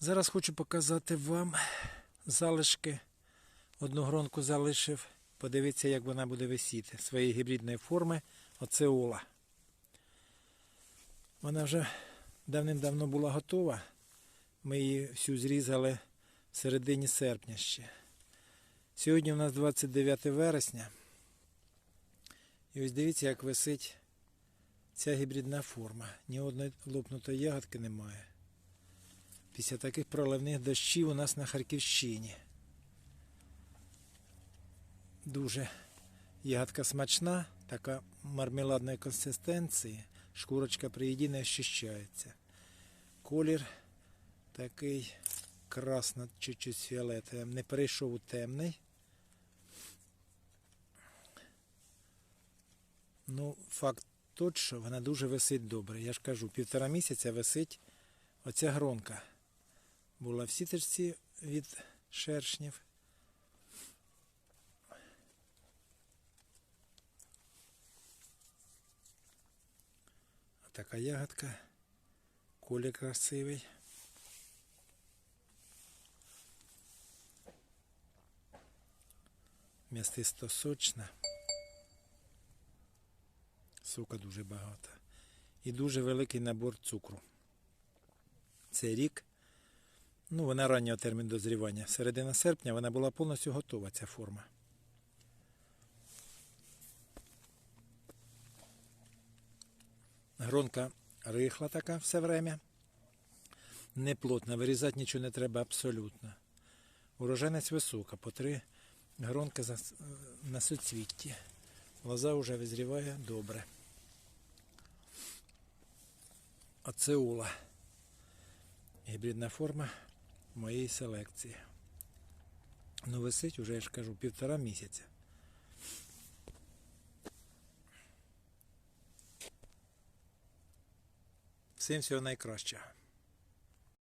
Зараз хочу показати вам залишки. Одну гронку залишив. Подивіться, як вона буде висіти. Своєї гібридної форми оцеола. Вона вже давним-давно була готова. Ми її всю зрізали в середині серпня ще. Сьогодні у нас 29 вересня. І ось дивіться, як висить ця гібридна форма. Ні одної лопнутої ягодки немає. Після таких проливних дощів у нас на Харківщині. Дуже ягодка смачна, така мармеладної консистенції. Шкурочка при їді не ощущається. Колір такий красно, чуть-чуть фіолетовим. Не перейшов у темний. Ну, факт тот, що вона дуже висить добре. Я ж кажу, півтора місяця висить оця гронка. Була в сіточці від шершнів. Така ягодка. Колір красивий. М'ясисто сочна. Сока дуже багато. І дуже великий набор цукру. Цей рік, ну вона раннього термін дозрівання. Середина серпня вона була повністю готова, ця форма. Гронка рихла така все время. Не плотна, вирізати нічого не треба абсолютно. Урожайність висока, по три гронки на суцвітті. Лоза вже визріває добре. Ацеула. Гібридна форма моєї селекції. Ну, висить уже, я ж кажу, півтора місяця. Всім всього найкращого.